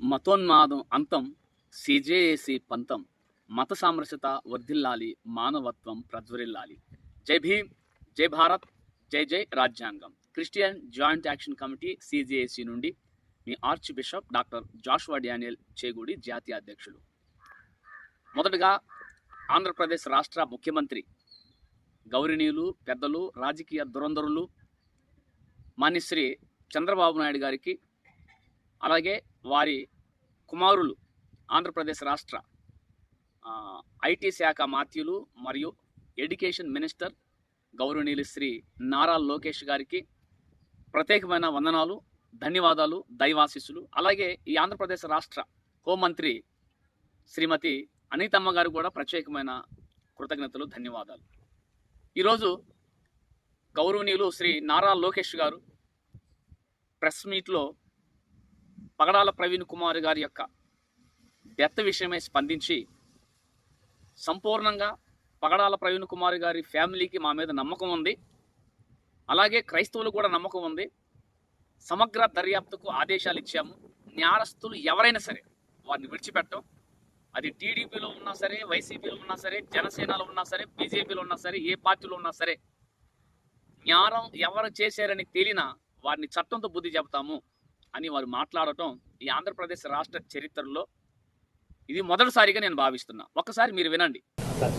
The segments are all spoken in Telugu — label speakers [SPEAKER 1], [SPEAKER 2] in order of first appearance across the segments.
[SPEAKER 1] మతోన్మాదం అంతం సిజేఏసి పంతం మత సామరస్యత వర్ధిల్లాలి మానవత్వం ప్రజ్వరిల్లాలి. జై భీమ్ జై భారత్ జై జై రాజ్యాంగం. Christian joint action committee CJAC నుండి మీ archbishop doctor Joshua Daniel Chegudi జాతీయ అధ్యక్షులు. మొదటగా ఆంధ్రప్రదేశ్ రాష్ట్ర ముఖ్యమంత్రి గౌరవనీయులు పెద్దలు రాజకీయ దురంధరులు మాన్యశ్రీ చంద్రబాబు నాయుడు గారికి అలాగే వారి కుమారులు ఆంధ్రప్రదేశ్ రాష్ట్ర ఐటీ శాఖ మాత్యులు మరియు ఎడ్యుకేషన్ మినిస్టర్ గౌరవనీయులు శ్రీ నారా లోకేష్ గారికి ప్రత్యేకమైన వందనాలు ధన్యవాదాలు దైవాశీస్సులు. అలాగే ఈ ఆంధ్రప్రదేశ్ రాష్ట్ర హోంమంత్రి శ్రీమతి అనితమ్మ గారు కూడా ప్రత్యేకమైన కృతజ్ఞతలు ధన్యవాదాలు. ఈరోజు గౌరవనీయులు శ్రీ నారా లోకేష్ గారు ప్రెస్ మీట్లో పగడాల ప్రవీణ్ కుమార్ గారి యొక్క డెత్ విషయమై స్పందించి సంపూర్ణంగా పగడాల ప్రవీణ్ కుమార్ గారి ఫ్యామిలీకి మా మీద నమ్మకం ఉంది. అలాగే క్రైస్తవులు కూడా నమ్మకం ఉంది. సమగ్ర దర్యాప్తుకు ఆదేశాలు ఇచ్చాము. న్యారస్తులు ఎవరైనా సరే వారిని విడిచిపెట్టం. అది టీడీపీలో ఉన్నా సరే వైసీపీలో ఉన్నా సరే జనసేనలో ఉన్నా సరే బీజేపీలో ఉన్నా సరే ఏ పార్టీలో ఉన్నా సరే న్యారం ఎవరు చేశారని తేలినా వారిని చట్టంతో బుద్ధి చెబుతాము. అని వారు మాట్లాడటం ఈ ఆంధ్రప్రదేశ్ రాష్ట్ర చరిత్రలో ఇది మొదటిసారిగా నేను భావిస్తున్నా. ఒక్కసారి మీరు వినండి.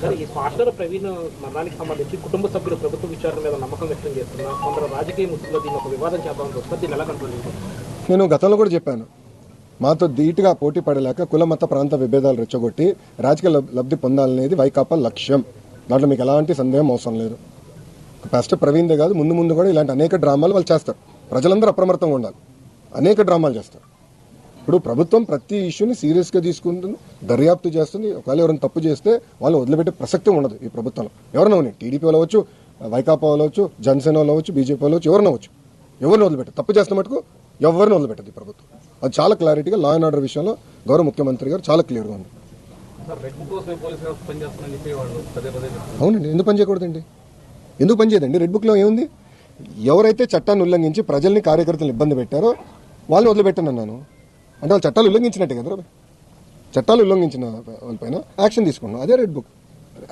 [SPEAKER 2] సార్ ఈ పాస్టర్ ప్రవీణ్ మరణానికి సంబంధించి కుటుంబ సభ్యులు ప్రభుత్వ విచారణ మీద నమ్మకం వ్యక్తం చేస్తున్నారు కొందరు రాజకీయ దీన్ని ఒక వివాదం చేద్దామని వస్తుంది దీన్ని ఎలా కంట్రోల్ చేస్తారు?
[SPEAKER 3] నేను గతంలో కూడా చెప్పాను. మాతో ధీటుగా పోటీ పడలేక కుల మత ప్రాంత విభేదాలు రెచ్చగొట్టి రాజకీయ లబ్- లబ్ధి పొందాలనేది వైకాపా లక్ష్యం. దాంట్లో మీకు ఎలాంటి సందేహం అవసరం లేదు. పాస్టర్ ప్రవీణ్దే కాదు ముందు ముందు కూడా ఇలాంటి అనేక డ్రామాలు వాళ్ళు చేస్తారు. ప్రజలందరూ అప్రమత్తంగా ఉండాలి. అనేక డ్రామాలు చేస్తారు. ఇప్పుడు ప్రభుత్వం ప్రతి ఇష్యూని సీరియస్గా తీసుకుంటుంది దర్యాప్తు చేస్తుంది. ఒకవేళ ఎవరైనా తప్పు చేస్తే వాళ్ళు వదిలిపెట్టే ప్రసక్తి ఉండదు ఈ ప్రభుత్వంలో. ఎవరైనా ఉన్నాయి టీడీపీ వాళ్ళు అవ్వచ్చు వైకాపా వాళ్ళు అవ్వచ్చు జనసేన వాళ్ళు అవ్వచ్చు బీజేపీ వాళ్ళు అవ్వచ్చు ఎవరైనా అవ్వచ్చు. ఎవరిని వదిలిపెట్టదు? తప్పు చేస్తున్న మటుకు ఎవరిని వదిలిపెట్టదు ఈ ప్రభుత్వం. అది చాలా క్లారిటీగా లా అండ్ ఆర్డర్ విషయంలో గౌరవ ముఖ్యమంత్రి గారు చాలా క్లియర్గా ఉంది. అవునండి ఎందుకు పని చేయకూడదండి? ఎందుకు పని చేయదండి? రెడ్ బుక్లో ఏముంది? ఎవరైతే చట్టాన్ని ఉల్లంఘించి ప్రజల్ని కార్యకర్తలను ఇబ్బంది పెట్టారో వాళ్ళు వదిలిపెట్టను అన్నాను. అంటే వాళ్ళు చట్టాలు ఉల్లంఘించినట్టే కదా చట్టాలు ఉల్లంఘించిన వాళ్ళపైన యాక్షన్ తీసుకున్నాం అదే రెడ్ బుక్.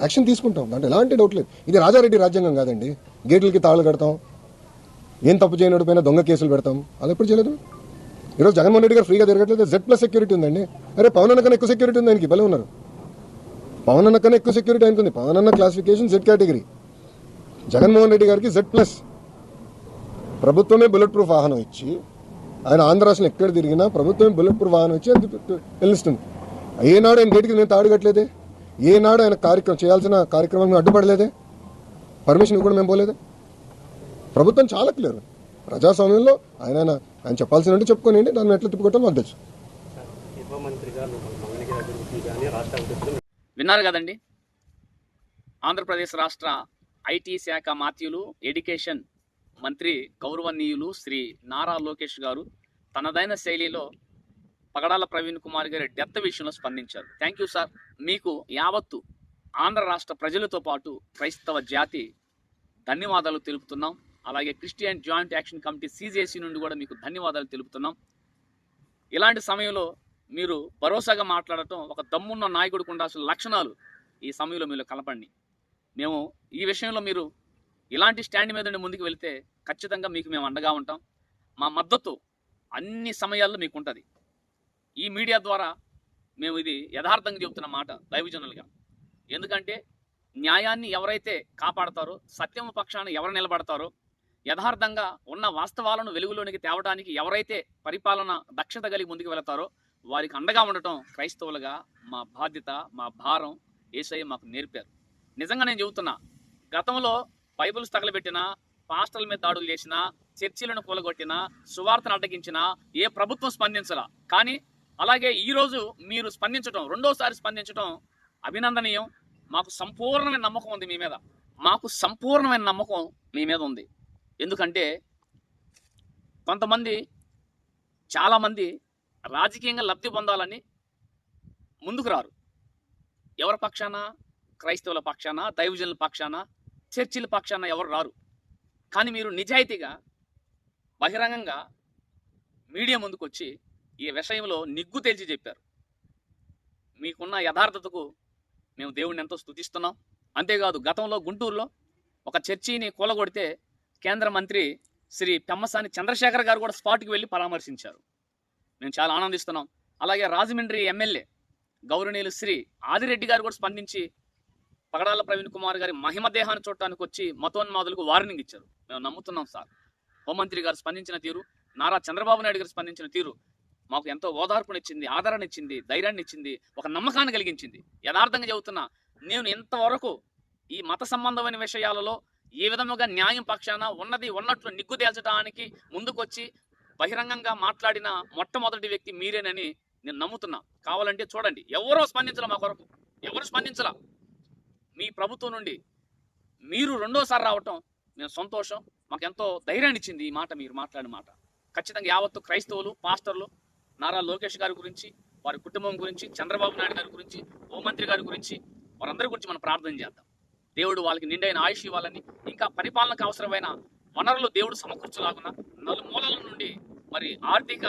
[SPEAKER 3] యాక్షన్ తీసుకుంటాం. దాంట్లో ఎలాంటి డౌట్ లేదు. ఇది రాజారెడ్డి రాజ్యాంగం కాదండి. గేట్లకి తాళు కడతాం. ఏం తప్పు చేయనోడి పైన దొంగ కేసులు పెడతాం. అది ఎప్పుడు చేయలేదు? ఈరోజు జగన్మోహన్ రెడ్డి గారు ఫ్రీగా తిరగట్లేదు. జెడ్ ప్లస్ సెక్యూరిటీ ఉందండి. అరే పవన్ అన్న కన్నా ఎక్కువ సెక్యూరిటీ ఉంది ఆయనకి. భలే ఉన్నారు. పవన్ అన్న కన్నా ఎక్కువ సెక్యూరిటీ ఆయనకు ఉంది పవన్ అన్న classification Z category Jaganmohan Reddy గారికి జెడ్ ప్లస్ ప్రభుత్వమే బుల్లెట్ ప్రూఫ్ వాహనం ఇచ్చి ఆయన ఆంధ్ర రాష్ట్రంలో ఎక్కడ తిరిగినా ప్రభుత్వం బుల్లెట్ వాహనం వచ్చి అది తెలుస్తుంది. ఏనాడు ఆయన గేటుకి నేను తాడుగట్లేదే ఏనాడు ఆయన కార్యక్రమం చేయాల్సిన కార్యక్రమం అడ్డుపడలేదే? పర్మిషన్ కూడా మేము పోలేదే? ప్రభుత్వం చాలా క్లియర్ ప్రజాస్వామ్యంలో ఆయన ఆయన ఆయన చెప్పాల్సినట్టు చెప్పుకోనండి దాన్ని ఎట్లా తిప్పుకోవటం మాకు తెలుసు.
[SPEAKER 1] విన్నారు కదండి? ఆంధ్రప్రదేశ్ రాష్ట్ర ఐటీ శాఖ మాత్యులు ఎడ్యుకేషన్ మంత్రి గౌరవనీయులు శ్రీ నారా లోకేష్ గారు తనదైన శైలిలో పగడాల ప్రవీణ్ కుమార్ గారి డెత్ విషయంలో స్పందించారు. Thank you sir. మీకు యావత్తు ఆంధ్ర రాష్ట్ర ప్రజలతో పాటు క్రైస్తవ జాతి ధన్యవాదాలు తెలుపుతున్నాం. అలాగే Christian joint action committee CJC నుండి కూడా మీకు ధన్యవాదాలు తెలుపుతున్నాం. ఇలాంటి సమయంలో మీరు భరోసాగా మాట్లాడటం ఒక దమ్మున్న నాయకుడికి ఉండాల్సిన లక్షణాలు ఈ సమయంలో మీరు కలపండి మేము ఈ విషయంలో మీరు ఇలాంటి స్టాండ్ మీద నుండి ముందుకు వెళితే ఖచ్చితంగా మీకు మేము అండగా ఉంటాం. మా మద్దతు అన్ని సమయాల్లో మీకు ఉంటుంది ఈ మీడియా ద్వారా మేము ఇది యథార్థంగా చెబుతున్న మాట దైవజనులుగా. ఎందుకంటే న్యాయాన్ని ఎవరైతే కాపాడతారో సత్యం పక్షాన ఎవరు నిలబడతారో యథార్థంగా ఉన్న వాస్తవాలను వెలుగులోనికి తేవడానికి ఎవరైతే పరిపాలన దక్షత కలిగి ముందుకు వెళతారో వారికి అండగా ఉండటం క్రైస్తవులుగా మా బాధ్యత మా భారం ఏసై మాకు నేర్పారు. నిజంగా నేను చెబుతున్నా గతంలో బైబిల్స్ తగలబెట్టినా పాస్టర్ల మీద దాడులు చేసినా చర్చిలను కూలగొట్టినా సువార్తను అడ్డగించినా ఏ ప్రభుత్వం స్పందించలా. కానీ అలాగే ఈరోజు మీరు స్పందించడం రెండోసారి స్పందించడం అభినందనీయం. మాకు సంపూర్ణమైన నమ్మకం ఉంది మీ మీద. మాకు సంపూర్ణమైన నమ్మకం మీ మీద ఉంది. ఎందుకంటే కొంతమంది చాలామంది రాజకీయంగా లబ్ధి పొందాలని ముందుకు రారు. ఎవరి పక్షాన? క్రైస్తవుల పక్షాన? దైవజనుల పక్షాన? చర్చిల పక్షాన ఎవరు రారు. కానీ మీరు నిజాయితీగా బహిరంగంగా మీడియా ముందుకు వచ్చి ఈ విషయంలో నిగ్గు తేల్చి చెప్పారు. మీకున్న యథార్థతకు మేము దేవుడిని ఎంతో స్తుతిస్తున్నాం అంతేకాదు గతంలో గుంటూరులో ఒక చర్చిని కూలగొడితే కేంద్ర మంత్రి శ్రీ పెమ్మసాని చంద్రశేఖర్ గారు కూడా స్పాట్కి వెళ్ళి పరామర్శించారు. మేము చాలా ఆనందిస్తున్నాం. అలాగే రాజమండ్రి ఎమ్మెల్యే గౌరవనీయులు శ్రీ ఆదిరెడ్డి గారు కూడా స్పందించి పగడాల ప్రవీణ్ కుమార్ గారి మహిమ దేహాన్ని చూడటానికి వచ్చి మతోన్మాదులకు వార్నింగ్ ఇచ్చారు. మేము నమ్ముతున్నాం సార్. హోంమంత్రి గారు స్పందించిన తీరు నారా చంద్రబాబు నాయుడు గారు స్పందించిన తీరు మాకు ఎంతో ఓదార్పునిచ్చింది ఆదరణ ఇచ్చింది ధైర్యాన్ని ఇచ్చింది ఒక నమ్మకాన్ని కలిగించింది. యథార్థంగా చెబుతున్నా నేను ఇంతవరకు ఈ మత సంబంధమైన విషయాలలో ఏ విధముగా న్యాయం పక్షాన ఉన్నది ఉన్నట్లు నిగ్గు తేల్చడానికి ముందుకొచ్చి బహిరంగంగా మాట్లాడిన మొట్టమొదటి వ్యక్తి మీరేనని నేను నమ్ముతున్నా. కావాలంటే చూడండి ఎవరో స్పందించలా మా కొరకు. ఎవరు స్పందించలా? మీ ప్రభుత్వం నుండి మీరు రెండోసారి రావటం మేము సంతోషం మాకెంతో ధైర్యాన్ని ఇచ్చింది ఈ మాట మీరు మాట్లాడిన మాట. ఖచ్చితంగా యావత్తు క్రైస్తవులు పాస్టర్లు నారా లోకేష్ గారి గురించి వారి కుటుంబం గురించి చంద్రబాబు నాయుడు గారి గురించి హోంమంత్రి గారి గురించి వారందరి గురించి మనం ప్రార్థన చేద్దాం. దేవుడు వాళ్ళకి నిండైన ఆయుష్ ఇవ్వాలని ఇంకా పరిపాలనకు అవసరమైన వనరులు దేవుడు సమకూర్చులాగున నలుమూలల నుండి మరి ఆర్థిక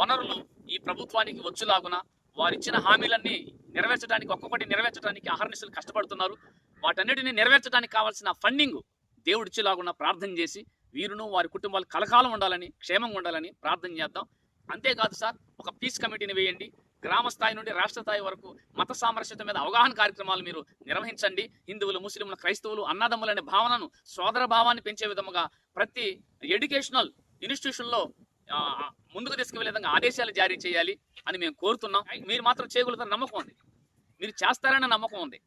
[SPEAKER 1] వనరులు ఈ ప్రభుత్వానికి వచ్చులాగున వారిచ్చిన హామీలన్నీ నెరవేర్చడానికి ఒక్కొక్కటి నెరవేర్చడానికి అహర్నిశలు కష్టపడుతున్నారు. వాటన్నిటిని నెరవేర్చడానికి కావాల్సిన ఫండింగ్ దేవుడిచ్చేలాగున్న ప్రార్థన చేసి వీరును వారి కుటుంబాలు కలకాలం ఉండాలని క్షేమంగా ఉండాలని ప్రార్థన చేద్దాం. అంతేకాదు సార్ ఒక పీస్ కమిటీని వేయండి. గ్రామ స్థాయి నుండి రాష్ట్ర స్థాయి వరకు మత సామరస్యత మీద అవగాహన కార్యక్రమాలు మీరు నిర్వహించండి. హిందువులు ముస్లింలు క్రైస్తవులు అన్నదమ్ములు అనే భావనను సోదర భావాన్ని పెంచే విధముగా ప్రతి ఎడ్యుకేషనల్ ఇన్స్టిట్యూషన్లో ముందుకు తీసుకువెళ్ళే విధంగా ఆదేశాలు జారీ చేయాలి అని మేము కోరుతున్నాం. మీరు మాత్రం చేయగలుగుతారు నమ్మకం ఉంది. మీరు చేస్తారనే నమ్మకం ఉంది.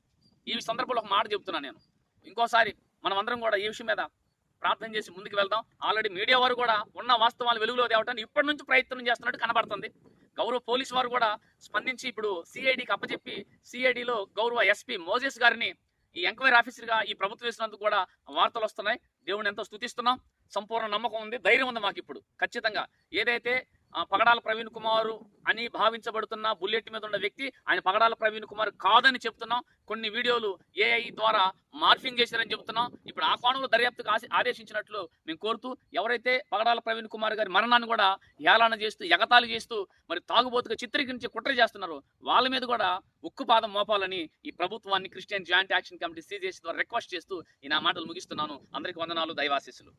[SPEAKER 1] ఈ సందర్భంలో ఒక మాట చెప్తున్నాను నేను. ఇంకోసారి మనం అందరం కూడా ఈ విషయం మీద ప్రార్థన చేసి ముందుకు వెళ్దాం. ఆల్రెడీ మీడియా వారు కూడా ఉన్న వాస్తవాలు వెలుగులో తేవటానికి ఇప్పటి నుంచి ప్రయత్నం చేస్తున్నట్టు కనబడుతుంది. గౌరవ పోలీసు వారు కూడా స్పందించి ఇప్పుడు సిఐడికి అప్పచెప్పి సిఐడిలో గౌరవ ఎస్పీ మోజెస్ గారిని ఈ ఎంక్వైరీ ఆఫీసర్గా ఈ ప్రభుత్వం వేసినందుకు కూడా వార్తలు వస్తున్నాయి. దేవుని ఎంతో స్తుతిస్తున్నాం. సంపూర్ణ నమ్మకం ఉంది. ధైర్యం ఉంది మాకు ఇప్పుడు ఖచ్చితంగా ఏదైతే పగడాల ప్రవీణ్ కుమార్ అని భావించబడుతున్న బుల్లెట్ మీద ఉన్న వ్యక్తి ఆయన పగడాల ప్రవీణ్ కుమార్ కాదని చెప్తున్నాం. కొన్ని వీడియోలు ఏఐ ద్వారా మార్ఫింగ్ చేశారని చెప్తున్నాం. ఇప్పుడు ఆ కోణంలో దర్యాప్తుకు ఆదేశించినట్లు మేము కోరుతూ ఎవరైతే పగడాల ప్రవీణ్ కుమార్ గారి మరణాన్ని కూడా ఏలాన చేస్తూ ఎగతాళి చేస్తూ మరి తాగుబోతుగా చిత్రీకరించి కుట్ర చేస్తున్నారు వాళ్ళ మీద కూడా ఉక్కుపాదం మోపాలని ఈ ప్రభుత్వాన్ని Christian joint action committee CJC ద్వారా రిక్వెస్ట్ చేస్తూ ఈ నా మాటలు ముగిస్తున్నాను. అందరికీ వందనాలు దైవాశీస్సులు.